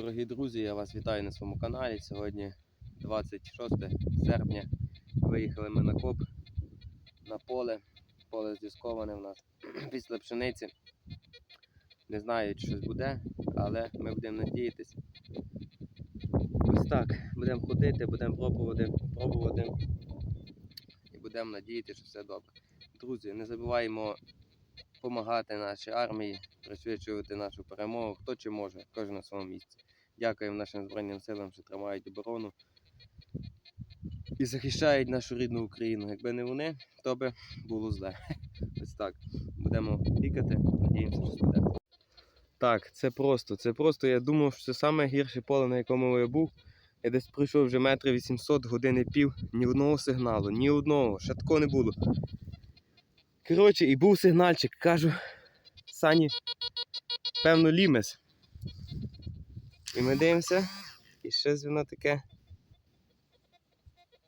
Дорогі друзі, я вас вітаю на своєму каналі. Сьогодні 26 серпня. Виїхали ми на коп на поле. Поле здісковане в нас після пшениці. Не знаю, чи щось буде, але ми будемо надіятися. Ось так. Будемо ходити, будемо пробувати, пробувати і будемо надіятися, що все добре. Друзі, не забуваємо допомагати нашій армії, присвячувати нашу перемогу. Хто чи може, кожен на своєму місці. Дякуємо нашим Збройним силам, що тримають оборону і захищають нашу рідну Україну. Якби не вони, то би було зле. Ось так. Будемо пікати, надіємося, що буде. Так, це просто. Це просто. Я думав, що це саме гірше поле, на якому я був. Я десь пройшов вже метрів 800 години пів, ні одного сигналу, ні одного, такого не було. Коротше, і був сигнальчик, кажу, Сані, певно, лімес. І ми дивимося, і щось воно таке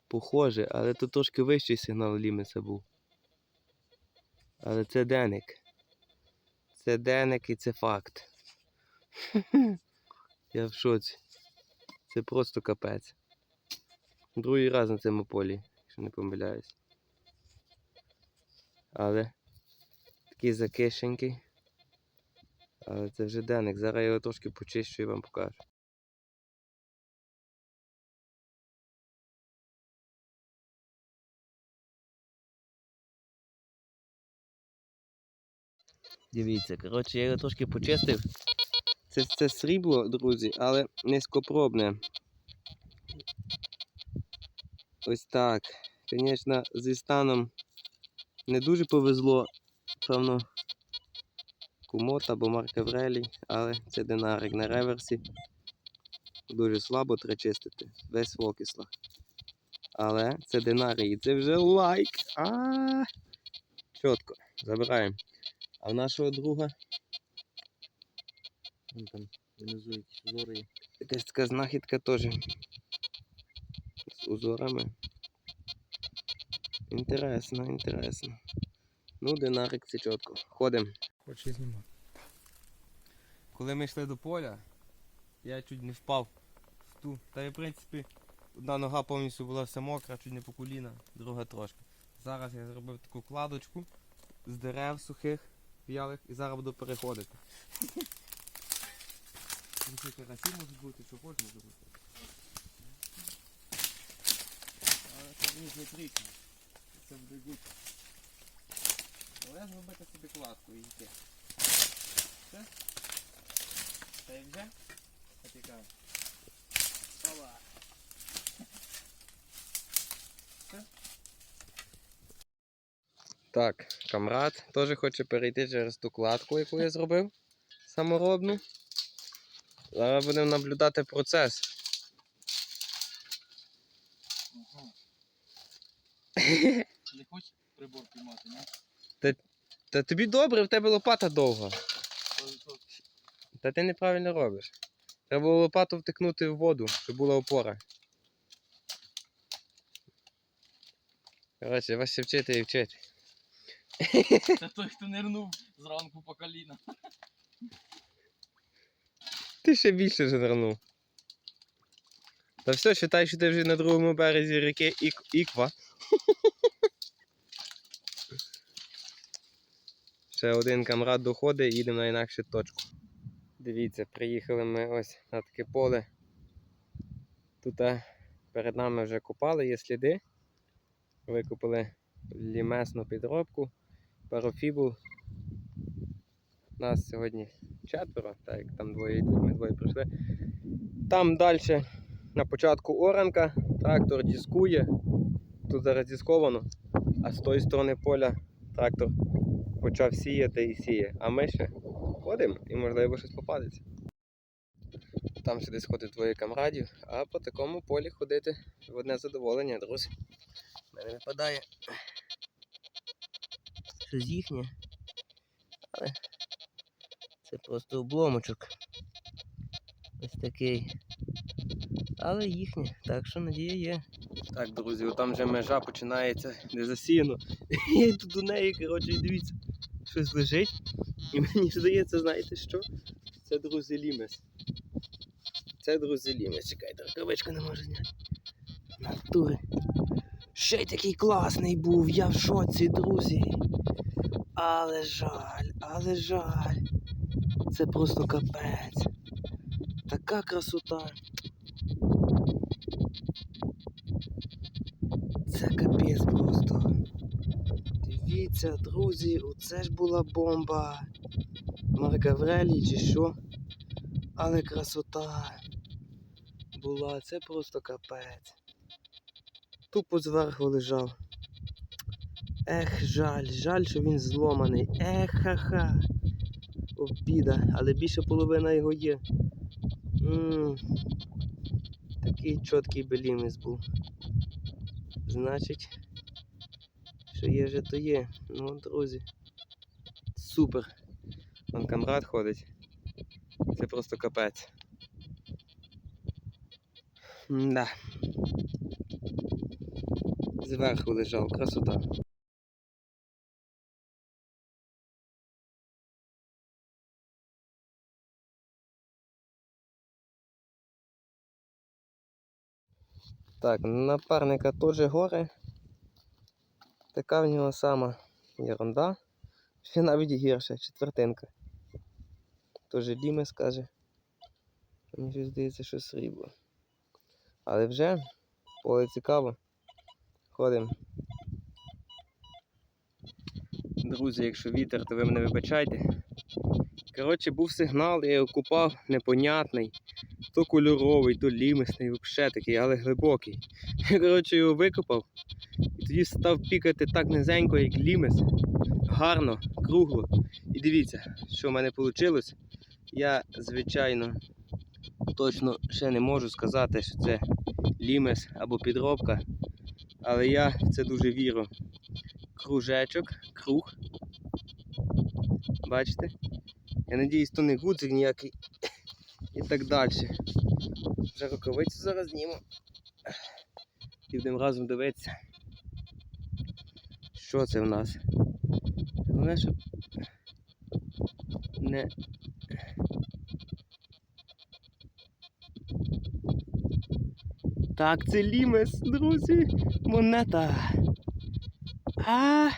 похоже, але тут трошки вищий сигнал лімеса був. Але це деник. Це деник і це факт. Я в шоці. Це просто капець. Другий раз на цьому полі, якщо не помиляюсь. Але такий закишенький. Але це вже деник. Зараз я його трошки почищу і вам покажу. Дивіться, коротше, я його трошки почистив. Це, це срібло, друзі, але низькопробне. Ось так. Звісно, зі станом не дуже повезло, певно, кумот або марка Врелі, але це динарик на реверсі. Дуже слабо треба чистити, весь в окислах. Але це динарій, і це вже лайк. А, -а, -а. Чітко, забираємо. А в нашого друга Вон там внизу якісь узори якась така знахідка теж з узорами. Інтересно, інтересно. Ну, динарик це чітко. Ходимо. Хоче знімати. Коли ми йшли до поля, я чуть не впав в ту. Та й в принципі одна нога повністю була вся мокра, чуть не по коліна, друга трошки. Зараз я зробив таку кладочку з дерев сухих, в'ялих, і зараз буду переходити. Це карасі можуть бути, що хочеш може бути. Але це не трічно. Це буде гуд. Але зробити собі кладку і йти. Все? Та й вже? Потікає. Опа. Так, камрад теж хоче перейти через ту кладку, яку я зробив саморобну. Зараз будемо наблюдати процес. Не хочеш прибор піймати, ні? Та тобі добре, в тебе лопата довга. Та ти неправильно робиш. Треба було лопату втикнути в воду, щоб була опора. Коротше, вас ще вчити і вчити. Це той, хто нирнув зранку по коліна. Ти ще більше занирнув. Та все, вважай, що ти вже на другому березі ріки Ік... Іква. Ще один камрад доходить і їдемо на інакшу точку. Дивіться, приїхали ми ось на таке поле. Тут перед нами вже копали, є сліди. Викопали лімесну підробку, парафібул. Нас сьогодні четверо, так як там двоє йдуть, ми двоє прийшли. Там далі на початку оранка, трактор дискує, тут зараз дисковано, а з тої сторони поля трактор почав сіяти і сіє. А ми ще ходимо і можливо щось попадеться. Там ще десь ходить двоє камрадів, а по такому полі ходити в одне задоволення, друзі. Мене випадає щось їхнє. Але це просто обломочок. Ось такий. Але їхнє, так що надія є. Так, друзі, там вже межа починається не засіяно. Я йду до неї, коротше, дивіться, щось лежить. І мені здається, знаєте що? Це, друзі, лімес. Це, друзі, лімець. Чекайте, рукавичка не може зняти. Натури. Ще й такий класний був, я в шоці, друзі. Але жаль, але жаль. Це просто капець. Така красота. Це капець просто. Дивіться, друзі, оце ж була бомба. Марк Аврелій чи що. Але красота була, це просто капець. Тупо зверху лежав. Ех, жаль, жаль, що він зломаний. Ех, ха-ха. Обіда, але більше половина його є. м Такий чіткий белімець був. Значить, що є вже, то є. Ну, друзі. Супер. Вон камрад ходить. Це просто капець. Да. Зверху лежав, красота. Так, напарника теж горе. Така в нього сама ерунда. Ще навіть гірше, четвертинка. Теж Діме скаже. Мені щось здається, що срібло. Але вже поле цікаво. Ходимо. Друзі, якщо вітер, то ви мене вибачайте. Коротше, був сигнал, я його купав непонятний. То кольоровий, то лімисний, взагалі такий, але глибокий. Я коротше його викопав тоді став пікати так низенько, як лімес. Гарно, кругло. І дивіться, що в мене вийшло. Я, звичайно, точно ще не можу сказати, що це лімес або підробка. Але я в це дуже вірю. Кружечок, круг. Бачите? Я надіюсь, то не гудзик ніякий. І так далі. Вже рукавицю зараз зніму. І разом дивитися. Що це в нас? Головне, щоб не. Так, це лімес, друзі. Монета. А.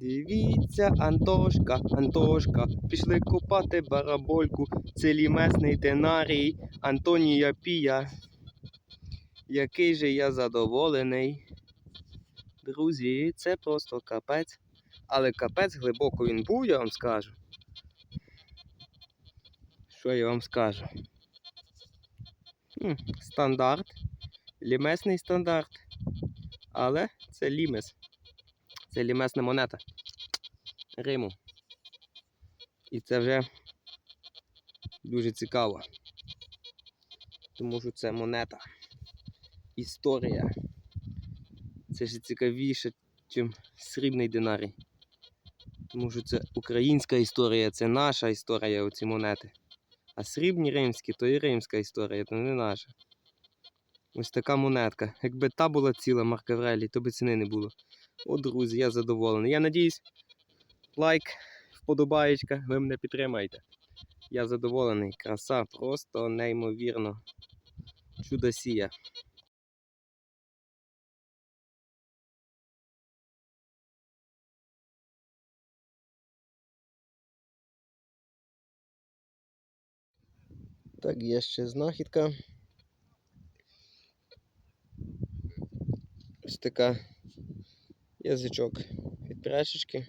Дивіться, Антошка, Антошка, пішли копати барабольку. Це лімесний динарій Антонія Пія. Який же я задоволений. Друзі, це просто капець. Але капець глибоко він був, я вам скажу. Що я вам скажу? Стандарт. Лімесний стандарт. Але це лімес. Це лімесна монета. Риму. І це вже дуже цікаво. Тому що це монета. Історія. Це ж цікавіше, ніж срібний динарій. Тому що це українська історія, це наша історія, оці монети. А срібні римські, то і римська історія, то не наша. Ось така монетка. Якби та була ціла Марка Аврелій, то би ціни не було. О, друзі, я задоволений. Я надіюсь, лайк, вподобаєчка, ви мене підтримаєте. Я задоволений. Краса просто неймовірно. Чудосія. Так, є ще знахідка. Ось така язичок від пряжечки.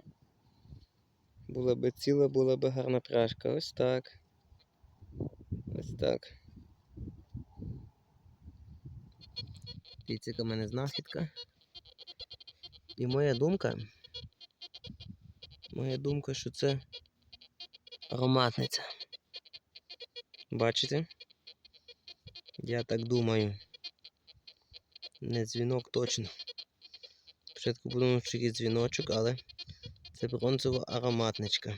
Була би ціла, була би гарна пряжка. Ось так. Ось так. Дивіться, в мене знахідка. І моя думка. Моя думка, що це ароматниця. Бачите? Я так думаю. Не дзвінок точно. Спочатку подумав, що є дзвіночок, але це бронзова ароматничка.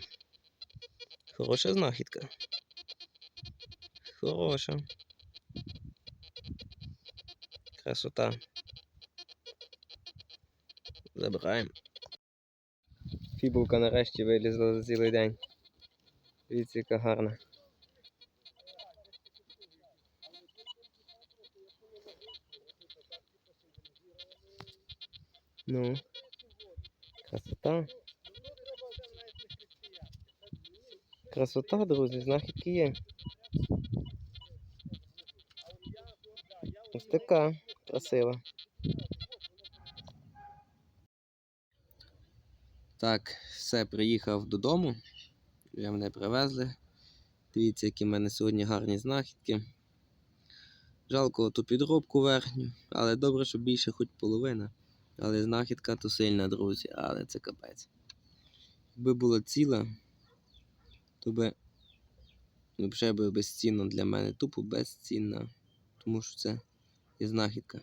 Хороша знахідка. Хороша. Красота. Забираємо. Фібулка нарешті вилізла за цілий день. Дивіться, яка гарна. Ну. Красота. Красота, друзі, знахідки є. Ось така красива. Так, все, приїхав додому. Вже мене привезли. Дивіться, які в мене сьогодні гарні знахідки. Жалко ту підробку верхню, але добре, що більше хоч половина. Але знахідка то сильна, друзі, але це капець. Якби була ціла, то би взагалі би безцінно для мене, тупо безцінна. Тому що це є знахідка.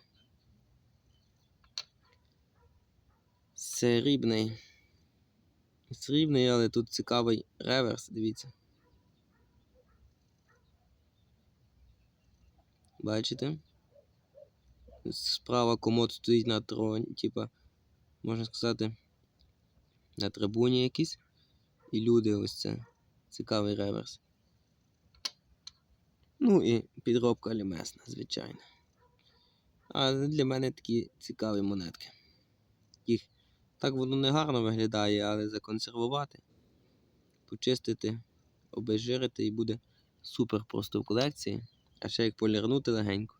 Срібний. Срібний, але тут цікавий реверс, дивіться. Бачите? Справа комод стоїть на троні, типа, можна сказати, на трибуні якісь. І люди ось це. Цікавий реверс. Ну і підробка лімесна, звичайно. А для мене такі цікаві монетки. Їх так воно не гарно виглядає, але законсервувати, почистити, обезжирити і буде супер просто в колекції. А ще як полірнути легенько.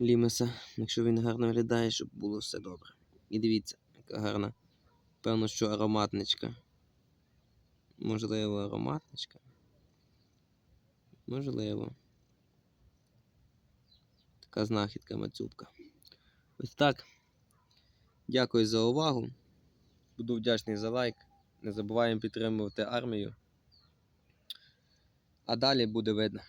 Лімеса, якщо він гарно виглядає, щоб було все добре. І дивіться, яка гарна. Певно, що ароматничка. Можливо, ароматничка. Можливо. Така знахідка мацюбка. Ось так. Дякую за увагу. Буду вдячний за лайк. Не забуваємо підтримувати армію. А далі буде видно.